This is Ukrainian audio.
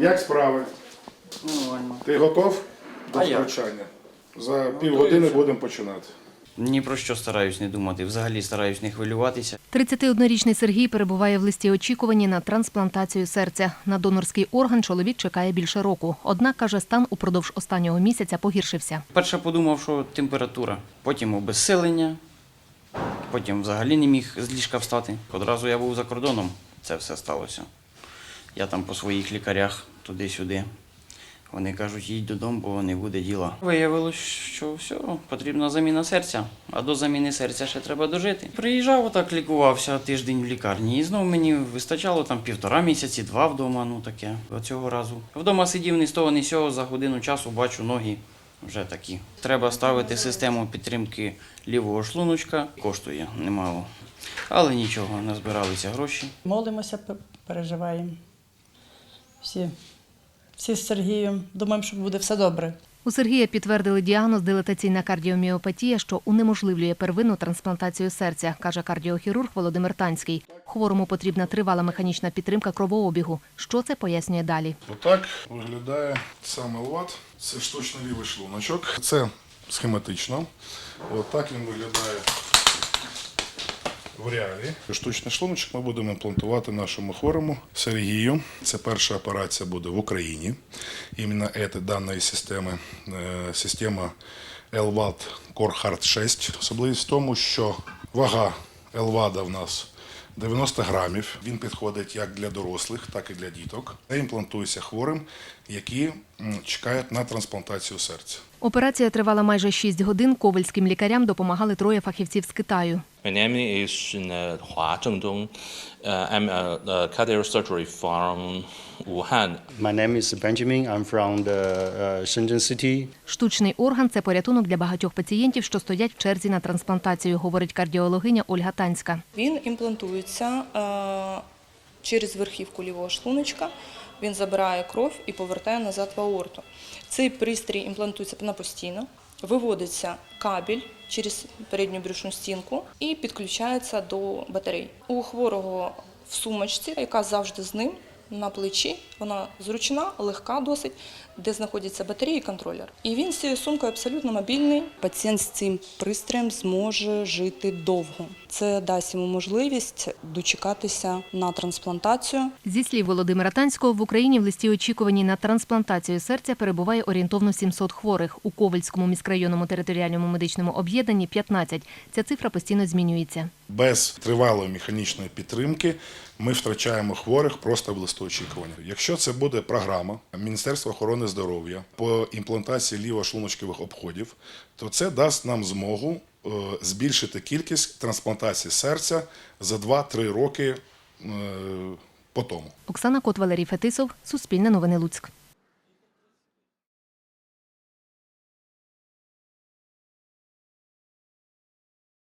Як справи? Нормально. Ти готов до А я? втручання? За півгодини будемо починати. Ні про що стараюсь не думати. Взагалі стараюсь не хвилюватися. 31-річний Сергій перебуває в листі очікування на трансплантацію серця. На донорський орган чоловік чекає більше року. Однак, каже, стан упродовж останнього місяця погіршився. Перше подумав, що температура, потім обезсилення, потім взагалі не міг з ліжка встати. Одразу я був за кордоном, це все сталося. Я там по своїх лікарях туди-сюди. Вони кажуть, їдь додому, бо не буде діла. Виявилось, що все, потрібна заміна серця, а до заміни серця ще треба дожити. Приїжджав, отак лікувався тиждень в лікарні, і знову мені вистачало там півтора місяці, два вдома, ну таке, цього разу. Вдома сидів ні з того, ні з сього, за годину часу бачу ноги вже такі. Треба ставити систему підтримки лівого шлуночка, коштує немало. Але нічого, назбиралися гроші. Молимося, переживаємо. Всі, всі з Сергієм. Думаємо, що буде все добре. У Сергія підтвердили діагноз дилатаційна кардіоміопатія, що унеможливлює первинну трансплантацію серця, каже кардіохірург Володимир Танський. Хворому потрібна тривала механічна підтримка кровообігу. Що це пояснює далі? Отак виглядає саме лад. Це штучний лівий шлуночок. Це схематично. Отак він виглядає в реалі. Штучний шлуночок ми будемо імплантувати нашому хворому Сергію. Це перша операція буде в Україні. Іменно це даної системи, е, система LVAD Core Heart 6. Особливість в тому, що вага LVAD в нас 90 грамів. Він підходить як для дорослих, так і для діток. Це імплантується хворим, які чекають на трансплантацію серця. Операція тривала майже 6 годин. Ковальським лікарям допомагали троє фахівців з Китаю. My name is uh, Hua Zhengdong. Uh, I'm a, a cardiac surgery from Wuhan. My name is Benjamin. I'm from the uh, Shenzhen city. Штучний орган це порятунок для багатьох пацієнтів, що стоять в черзі на трансплантацію, говорить кардіологиня Ольга Танська. Він імплантується е, через верхівку лівого шлуночка. Він забирає кров і повертає назад в аорту. Цей пристрій імплантується на постійно, виводиться кабель через передню брюшну стінку і підключається до батарей. У хворого в сумочці, яка завжди з ним на плечі, вона зручна, легка досить, де знаходяться батареї і контролер. І він з цією сумкою абсолютно мобільний. Пацієнт з цим пристроєм зможе жити довго. Це дасть йому можливість дочекатися на трансплантацію. Зі слів Володимира Танського, в Україні в листі очікуванні на трансплантацію серця перебуває орієнтовно 700 хворих. У Ковальському міськрайонному територіальному медичному об'єднанні 15. Ця цифра постійно змінюється. Без тривалої механічної підтримки ми втрачаємо хворих просто в листу очікування. Якщо це буде програма Міністерства охорони здоров'я по імплантації лівошлуночкових обходів, то це дасть нам змогу е, збільшити кількість трансплантацій серця за 2-3 роки е, по тому. Оксана Кот, Валерій Фетисов, Суспільне новини Луцьк.